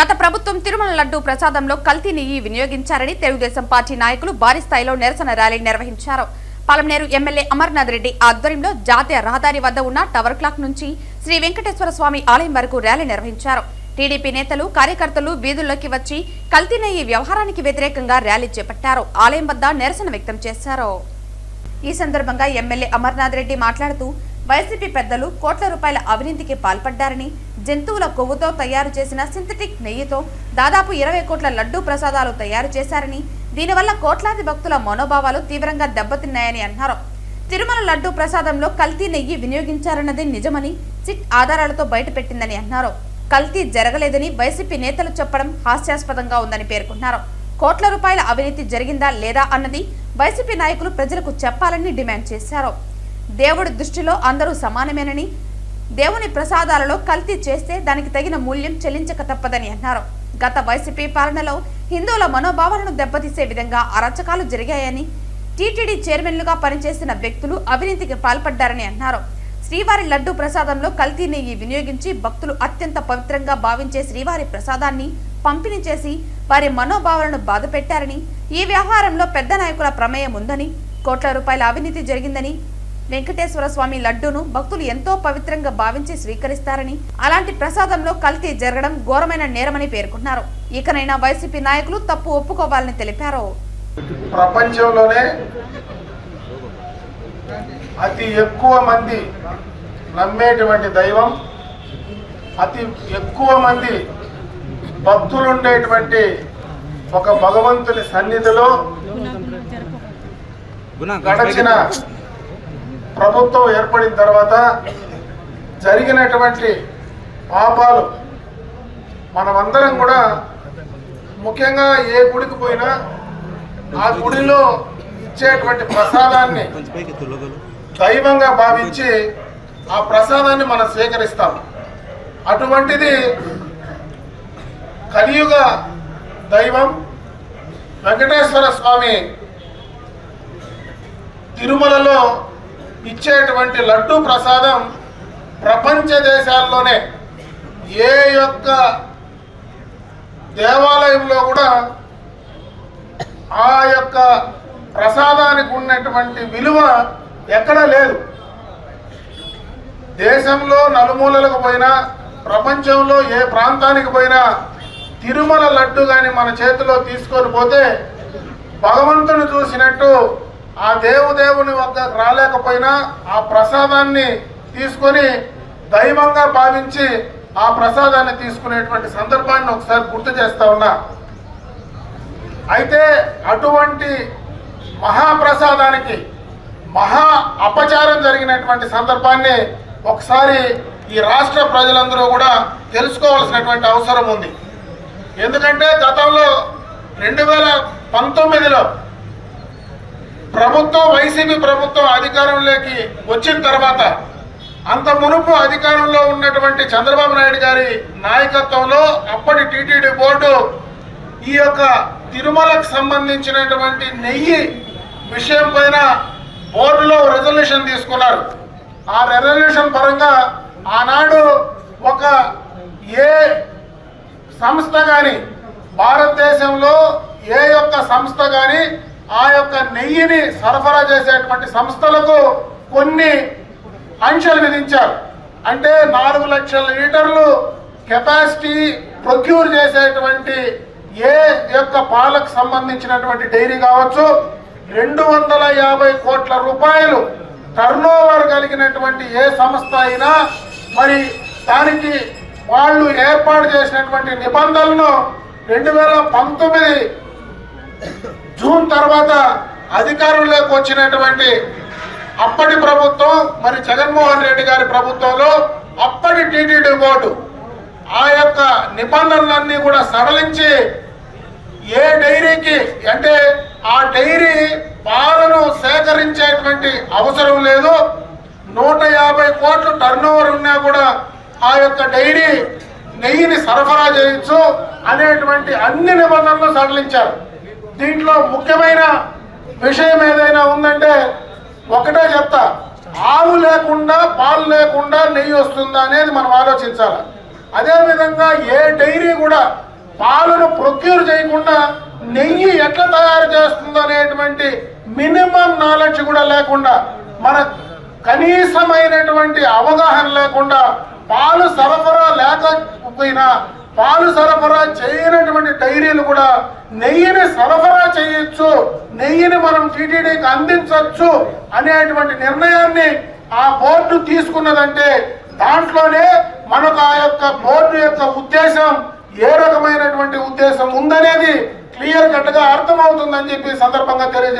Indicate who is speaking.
Speaker 1: గత ప్రభుత్వం తిరుమల లడ్డు ప్రసాదంలో కల్తీ నెయ్యి వినియోగించారని తెలుగుదేశం పార్టీ నాయకులు భారీ స్థాయిలో నిరసన ర్యాలీ నిర్వహించారు. పలమనేరు ఎమ్మెల్యే అమర్నాథ్ రెడ్డి ఆధ్వర్యంలో జాతీయ రహదారి వద్ద ఉన్న టవర్ క్లాక్ నుంచి శ్రీ వెంకటేశ్వర స్వామి ఆలయం వరకు ర్యాలీ నిర్వహించారు. టీడీపీ నేతలు కార్యకర్తలు వీధుల్లోకి వచ్చి కల్తీ నెయ్యి వ్యవహారానికి వ్యతిరేకంగా ర్యాలీ చేపట్టారు. ఆలయం వద్ద నిరసన వ్యక్తం చేశారు. ఈ సందర్భంగా ఎమ్మెల్యే అమర్నాథ్ రెడ్డి మాట్లాడుతూ వైసీపీ పెద్దలు కోట్ల రూపాయల అవినీతికి పాల్పడ్డారని జంతువుల కొవ్వుతో తయారు చేసిన సింథటిక్ నెయ్యితో దాదాపు ఇరవై కోట్ల లడ్డూ ప్రసాదాలు తయారు చేశారని దీనివల్ల కోట్లాది భక్తుల మనోభావాలు తీవ్రంగా దెబ్బతిన్నాయని అన్నారు. తిరుమల లడ్డూ ప్రసాదంలో కల్తీ నెయ్యి వినియోగించారన్నది నిజమని సిట్ ఆధారాలతో బయటపెట్టిందని అన్నారు. కల్తీ జరగలేదని వైసీపీ నేతలు చెప్పడం హాస్యాస్పదంగా ఉందని పేర్కొన్నారు. కోట్ల రూపాయల అవినీతి జరిగిందా లేదా అన్నది వైసీపీ నాయకులు ప్రజలకు చెప్పాలని డిమాండ్ చేశారు. దేవుడి దృష్టిలో అందరూ సమానమేనని దేవుని ప్రసాదాలలో కల్తీ చేస్తే దానికి తగిన మూల్యం చెల్లించక తప్పదని అన్నారు గత వైసీపీ పాలనలో హిందువుల మనోభావాలను దెబ్బతీసే విధంగా అరాచకాలు జరిగాయని టీటీడీ చైర్మన్లుగా పనిచేసిన వ్యక్తులు అవినీతికి పాల్పడ్డారని అన్నారు శ్రీవారి లడ్డు ప్రసాదంలో కల్తీ నెయ్యి వినియోగించి భక్తులు అత్యంత పవిత్రంగా భావించే శ్రీవారి ప్రసాదాన్ని పంపిణీ చేసి వారి మనోభావాలను బాధపెట్టారని ఈ వ్యవహారంలో పెద్ద నాయకుల ప్రమేయం ఉందని కోట్ల రూపాయల అవినీతి జరిగిందని వెంకటేశ్వర స్వామి లడ్డూను భక్తులు ఎంతో పవిత్రంగా భావించి స్వీకరిస్తారని అలాంటి ప్రసాదంలో కల్తీ జరగడం ఘోరమైన నేరమని పేర్కొన్నారు. ఇకనైనా వైసీపీ నాయకులు తప్పు ఒప్పుకోవాలని తెలిపారు.
Speaker 2: ప్రపంచంలోనే అతి ఎక్కువ మంది నమ్మేటువంటి దైవం అతి ఎక్కువ మంది భక్తులు ఉండేటువంటి ఒక భగవంతుని సన్నిధిలో గడచిన ప్రభుత్వం ఏర్పడిన తర్వాత జరిగినటువంటి పాపాలు మనమందరం కూడా ముఖ్యంగా ఏ గుడికి పోయినా ఆ గుడిలో ఇచ్చేటువంటి ప్రసాదాన్ని దైవంగా భావించి ఆ ప్రసాదాన్ని మనం స్వీకరిస్తాం. అటువంటిది కలియుగ దైవం వెంకటేశ్వర స్వామి తిరుమలలో ఇచ్చేటువంటి లడ్డు ప్రసాదం ప్రపంచ దేశాల్లోనే ఏ యొక్క దేవాలయంలో కూడా ఆ యొక్క ప్రసాదానికి ఉన్నటువంటి విలువ ఎక్కడా లేదు. దేశంలో నలుమూలలకు పోయినా ప్రపంచంలో ఏ ప్రాంతానికి పోయినా తిరుమల లడ్డు కానీ మన చేతిలో తీసుకొని పోతే భగవంతుని చూసినట్టు ఆ దేవుదేవుని వద్దకు రాలేకపోయినా ఆ ప్రసాదాన్ని తీసుకొని దైవంగా భావించి ఆ ప్రసాదాన్ని తీసుకునేటువంటి సందర్భాన్ని ఒకసారి గుర్తు చేస్తా ఉన్నా. అయితే అటువంటి మహాప్రసాదానికి మహా అపచారం జరిగినటువంటి సందర్భాన్ని ఒకసారి ఈ రాష్ట్ర ప్రజలందరూ కూడా తెలుసుకోవాల్సినటువంటి అవసరం ఉంది. ఎందుకంటే గతంలో రెండు వేల పంతొమ్మిదిలో ప్రభుత్వం వైసీపీ ప్రభుత్వం అధికారంలోకి వచ్చిన తర్వాత అంత మునుపు అధికారంలో ఉన్నటువంటి చంద్రబాబు నాయుడు గారి నాయకత్వంలో అప్పటి టీటీడీ బోర్డు ఈ యొక్క తిరుమలకు సంబంధించినటువంటి నెయ్యి విషయం పైన బోర్డులో రెజల్యూషన్ తీసుకున్నారు. ఆ రెజల్యూషన్ పరంగా ఆనాడు ఒక ఏ సంస్థ కానీ భారతదేశంలో ఏ యొక్క సంస్థ కానీ ఆ యొక్క నెయ్యిని సరఫరా చేసేటువంటి సంస్థలకు కొన్ని ఆంక్షలు విధించారు. అంటే నాలుగు లక్షల లీటర్లు కెపాసిటీ ప్రొక్యూర్ చేసేటువంటి ఏ యొక్క పాలకు సంబంధించినటువంటి డైరీ కావచ్చు రెండు వందల యాభై కోట్ల రూపాయలు టర్నోవర్ కలిగినటువంటి ఏ సంస్థ అయినా మరి దానికి వాళ్ళు ఏర్పాటు చేసినటువంటి నిబంధనలను రెండు వేల పంతొమ్మిది జూన్ తర్వాత అధికారంలోకి వచ్చినటువంటి అప్పటి ప్రభుత్వం మరి జగన్మోహన్ రెడ్డి గారి ప్రభుత్వంలో అప్పటి టీటీడీ బోర్డు ఆ యొక్క నిబంధనలన్నీ కూడా సడలించి ఏ డైరీకి అంటే ఆ డైరీ పాలను సేకరించేటువంటి అవసరం లేదు. నూట యాభై కోట్లు టర్న్ ఉన్నా కూడా ఆ యొక్క డైరీ నెయ్యిని సరఫరా చేయొచ్చు అనేటువంటి అన్ని నిబంధనలు సడలించారు. దీంట్లో ముఖ్యమైన విషయం ఏదైనా ఉందంటే ఒకటే చెప్తా. ఆవు లేకుండా పాలు లేకుండా నెయ్యి వస్తుందా అనేది మనం ఆలోచించాలి. అదేవిధంగా ఏ డైరీ కూడా పాలను ప్రొక్యూర్ చేయకుండా నెయ్యి ఎట్లా తయారు చేస్తుందో అనేటువంటి మినిమం నాలెడ్జ్ కూడా లేకుండా మన కనీసమైనటువంటి అవగాహన లేకుండా పాలు సరఫరా లేకపోయినా పాలు సరఫరా చేయనటువంటి డైరీలు కూడా నెయ్యిని సరఫరా చేయొచ్చు నెయ్యిని మనం టీటీడీకి అందించవచ్చు అనేటువంటి నిర్ణయాన్ని ఆ బోర్డు తీసుకున్నదంటే దాంట్లోనే మనకు ఆ యొక్క బోర్డు యొక్క ఉద్దేశం ఏ రకమైనటువంటి ఉద్దేశం ఉందనేది క్లియర్ కట్గా అర్థమవుతుందని చెప్పి సందర్భంగా తెలియజేస్తారు